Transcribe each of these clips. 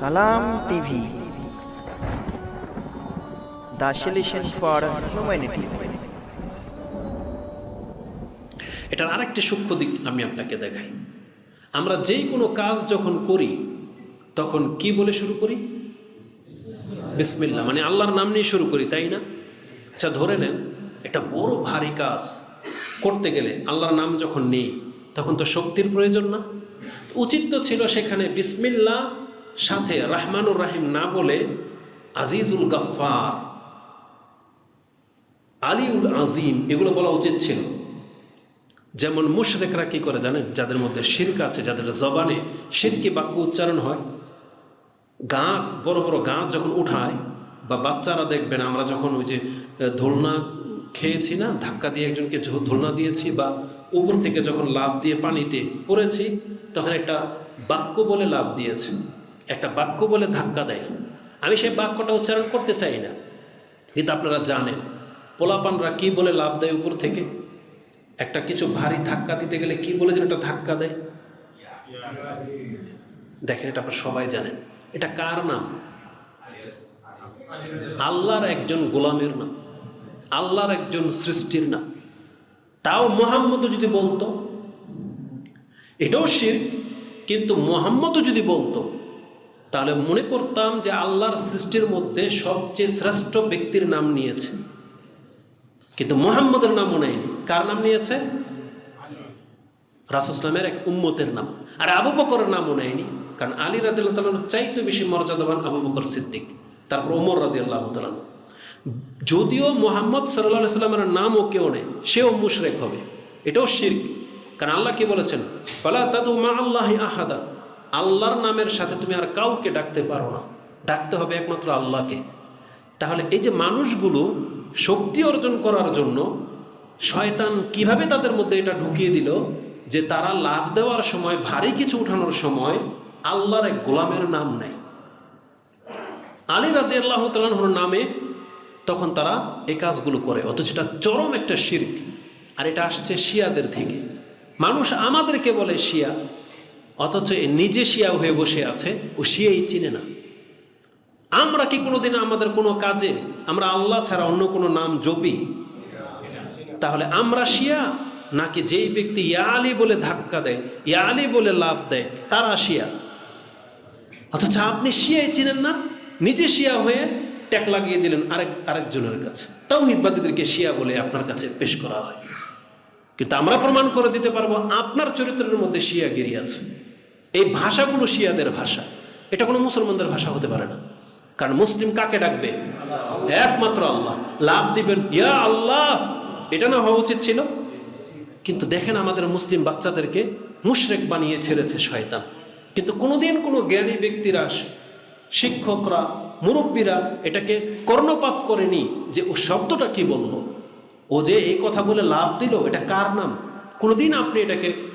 সালাম TV. The for humanity. এটার আরেকটি সূক্ষ্ম দিক আমি আপনাকে দেখাই। আমরা যেই কোনো কাজ যখন করি, তখন কি বলে শুরু করি? বিসমিল্লা মানে আল্লাহর নাম নিয়ে শুরু করি, তাই না? আচ্ছা ধরে নেন, একটা বড় ভারী কাজ করতে গেলে আল্লাহর নাম যখন নেই, তখন তো শক্তির প্রয়োজন না? উচিত তো ছিল সেখানে বিসমিল্লা সাথে রাহমানুর রাহিম না বলে আজিজুল গাফফার, আলিউল আজিম, এগুলো বলা উচিত ছিল। যেমন মুশরেকরা কি করে জানেন? যাদের মধ্যে শির্ক আছে, যাদের জবানে শিরকি বাক্য উচ্চারণ হয়, গাছ, বড় বড় গাছ যখন উঠায় বা বাচ্চারা দেখবেন, আমরা যখন ওই যে দোলনা খেয়েছি না, ধাক্কা দিয়ে একজনকে দোলনা দিয়েছি বা উপর থেকে যখন লাভ দিয়ে পানিতে পড়েছি, তখন একটা বাক্য বলে লাভ দিয়েছে। একটা বাক্য বলে ধাক্কা দেয়। আমি সেই বাক্যটা উচ্চারণ করতে চাই না। কিন্তু আপনারা জানেন, পোলাপানরা কি বলে লাভ দেয় উপর থেকে? একটা কিছু ভারী ধাক্কা দিতে গেলে কি বলে যেন একটা ধাক্কা দেয়? দেখেন, এটা আপনারা সবাই জানেন। এটা কার নাম? আল্লাহর একজন গোলামের নাম। আল্লাহর একজন সৃষ্টির নাম। তাও মোহাম্মদও যদি বলতো, এটাও শির কিন্তু মোহাম্মদও যদি বলতো তাহলে মনে করতাম যে আল্লাহর সৃষ্টির মধ্যে সবচেয়ে শ্রেষ্ঠ ব্যক্তির নাম নিয়েছে। কিন্তু মোহাম্মদের নামও নেয়নি। কার নাম নিয়েছে? রাসুসলামের এক উম্মতের নাম। আর আবু বকরের নামও নেয়নি। কারণ আলী রাদিল্লাহ চাইতে বেশি মর্যাদাবান আবু বকর সিদ্দিক। তারপর ওমর রাদি আল্লাহ যদিও মোহাম্মদ সাল্লাহ সাল্লামের নামও কেউ নেই সেও মুশরেক হবে। এটাও শির্ক। কারণ আল্লাহ কি বলেছেন? ফালা তাদু মা আল্লাহ আহাদা। আল্লাহর নামের সাথে তুমি আর কাউকে ডাকতে পারো না। ডাকতে হবে একমাত্র আল্লাহকে। তাহলে এই যে মানুষগুলো শক্তি অর্জন করার জন্য শয়তান কীভাবে তাদের মধ্যে এটা ঢুকিয়ে দিল যে তারা লাভ দেওয়ার সময়, ভারী কিছু উঠানোর সময় আল্লাহর এক গোলামের নাম নেয়। আলী রাদি আল্লাহ তালাহর নামে তখন তারা এই কাজগুলো করে, অথচ এটা চরম একটা শির্ক। আর এটা আসছে শিয়াদের থেকে। মানুষ আমাদেরকে বলে শিয়া। অথচ নিজে শিয়া হয়ে বসে আছে ও শিয়াই চিনে না। আমরা কি কোনোদিন আমাদের কোনো কাজে, আমরা আল্লাহ ছাড়া অন্য কোনো নাম জপি? তাহলে আমরা শিয়া? নাকি যেই ব্যক্তি ইয়ালি বলে ধাক্কা দেয় ইয়ালি বলে লাভ দেয়, তারা শিয়া? অথচ আপনি শিয়াই চিনেন না? নিজে শিয়া হয়ে ট্যাক লাগিয়ে দিলেন আরেক, আরেকজনের কাছে। তাও হিদবাদীদেরকে শিয়া বলে আপনার কাছে পেশ করা হয়। কিন্তু আমরা প্রমাণ করে দিতে পারব, আপনার চরিত্রের মধ্যে শিয়াগিরি আছে। এই ভাষাগুলো শিয়াদের ভাষা। এটা কোনো মুসলমানদের ভাষা হতে পারে না। কারণ মুসলিম কাকে ডাকবে? একমাত্র আল্লাহ। লাভ দিবেন, ইয়া আল্লাহ! এটা না হওয়া উচিত ছিল? কিন্তু দেখেন আমাদের মুসলিম বাচ্চাদেরকে মুশরেক বানিয়ে ছেড়েছে শয়তান। কিন্তু কোনোদিন কোনো জ্ঞানী ব্যক্তিরা, শিক্ষকরা, মুরব্বীরা এটাকে কর্ণপাত করেনি যে ও শব্দটা কি বলল? ও যে এই কথা বলে লাভ দিল, এটা কার নাম? কোনোদিন আপনি এটাকে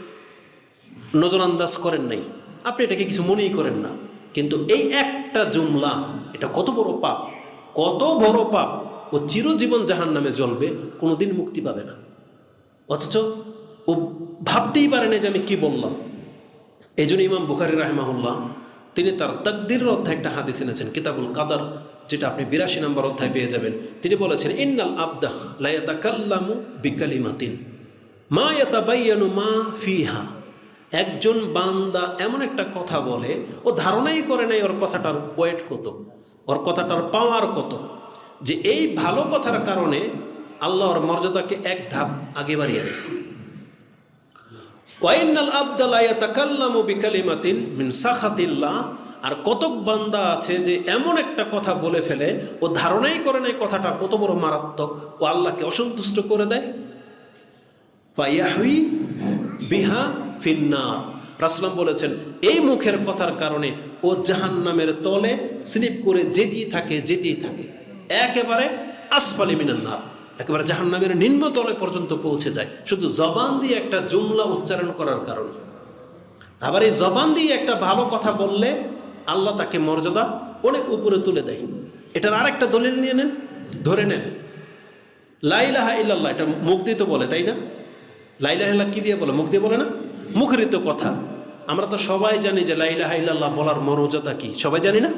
নজরান্দাজ করেন নাই। আপনি এটাকে কিছু মনেই করেন না। কিন্তু এই একটা জুমলা, এটা কত বড় পাপ, কত বড় পাপ, ও চিরজীবন জাহান নামে জ্বলবে, কোনোদিন মুক্তি পাবে না। অথচ ও ভাবতেই পারে না যে আমি কি বললাম। এই জন্য ইমাম বুখারি রাহমাহুল্লাহ, তিনি তার তকদিরের অধ্যায় একটা হাদিস এনেছেন, কিতাবুল কাদার, যেটা আপনি বিরাশি নম্বর অধ্যায় পেয়ে যাবেন। তিনি বলেছেন, ইন্নাল আবদাহ লায়াতাকাল্লামু বিকালিমাতিন, মা ইয়াতাবাইয়ানু মা ফিহা। একজন বান্দা এমন একটা কথা বলে, ও ধারণাই করে নাই ওর কথাটার ওয়েট কত, ওর কথাটার পাওয়ার কত, যে এই ভালো কথার কারণে আল্লাহর মর্যাদাকে এক ধাপ আগে বাড়িয়ে দেয়। ওয়াইনাল আবদালা ইয়াতাকাল্লামু বিকালিমাতিন মিন সাখাতিল্লাহ, আর কতক বান্দা আছে যে এমন একটা কথা বলে ফেলে, ও ধারণাই করে নাই কথাটা কত বড় মারাত্মক, ও আল্লাহকে অসন্তুষ্ট করে দেয়। বিহা ফিন্নার। রাসলাম বলেছেন, এই মুখের কথার কারণে ও জাহান্নামের তলে স্লিপ করে যেতেই থাকে যেতেই থাকে, একেবারে আসফালি মিনান্নার একেবারে জাহান্নামের নিম্ন তলে পর্যন্ত পৌঁছে যায়। শুধু জবান দিয়ে একটা জুমলা উচ্চারণ করার কারণে। আবার এই জবান দিয়ে একটা ভালো কথা বললে আল্লাহ তাকে মর্যাদা অনেক উপরে তুলে দেয়। এটার আর একটা দলিল নিয়ে নেন, ধরে নেন লাইলাহা ইল্লাল্লাহ এটা মুখ দিয়ে তো বলে, তাই না? লাইলাহ কি দিয়ে বলে? মুখ দিয়ে বলে না? মুখরিত কথা। আমরা তো সবাই জানি যে লাইলা হাইল্লাহ বলার মর্যাদা কি। সবাই জানি না?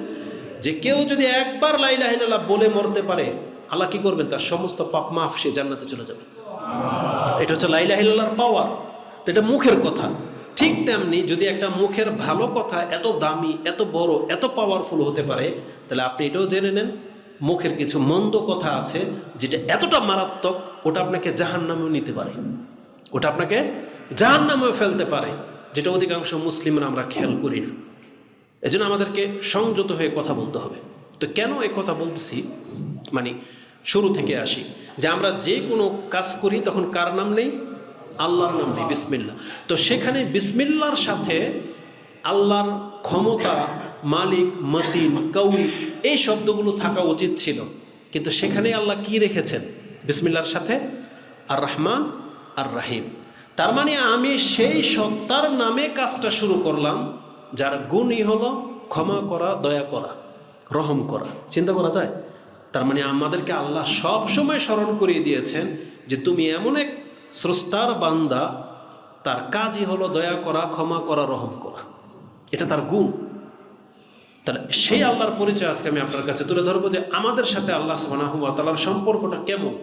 যে কেউ যদি একবার লাইলা হাইল্লাহ বলে মরতে পারে, আল্লাহ কি করবেন? তার সমস্ত পাপ মাফ সে জান্নাতে চলে যাবে। এটা হচ্ছে লাইলা হিল্লার পাওয়ার তো এটা মুখের কথা। ঠিক তেমনি যদি একটা মুখের ভালো কথা এত দামি, এত বড়, এত পাওয়ারফুল হতে পারে, তাহলে আপনি এটাও জেনে নেন। মুখের কিছু মন্দ কথা আছে, যেটা এতটা মারাত্মক, ওটা আপনাকে জাহান নামেও নিতে পারে। ওটা আপনাকে জাহান নামেও ফেলতে পারে, যেটা অধিকাংশ মুসলিমরা আমরা খেয়াল করি না। এজন্য আমাদেরকে সংযত হয়ে কথা বলতে হবে। তো কেন এই কথা বলতেছি? মানে শুরু থেকে আসি, যে আমরা যে কোনো কাজ করি, তখন কার নাম নেই? আল্লাহর নাম নেই বিসমিল্লা তো সেখানে বিসমিল্লার সাথে আল্লাহর ক্ষমতা, মালিক, মতিন কৌল এই শব্দগুলো থাকা উচিত ছিল। কিন্তু সেখানে আল্লাহ কি রেখেছেন? বিসমিল্লার সাথে আর রহমান আর রাহিম তার মানে আমি সেই সত্তার নামে কাজটা শুরু করলাম, যার গুণই হলো ক্ষমা করা, দয়া করা, রহম করা। চিন্তা করা যায়? তার মানে আমাদেরকে আল্লাহ সব সময় স্মরণ করিয়ে দিয়েছেন যে তুমি এমন এক স্রষ্টার বান্দা, তার কাজই হলো দয়া করা, ক্ষমা করা, রহম করা। এটা তার গুণ। তাহলে সেই আল্লাহর পরিচয় আজকে আমি আপনার কাছে তুলে ধরবো যে আমাদের সাথে আল্লাহ সুবহানাহু ওয়া তাআলার সম্পর্কটা কেমন?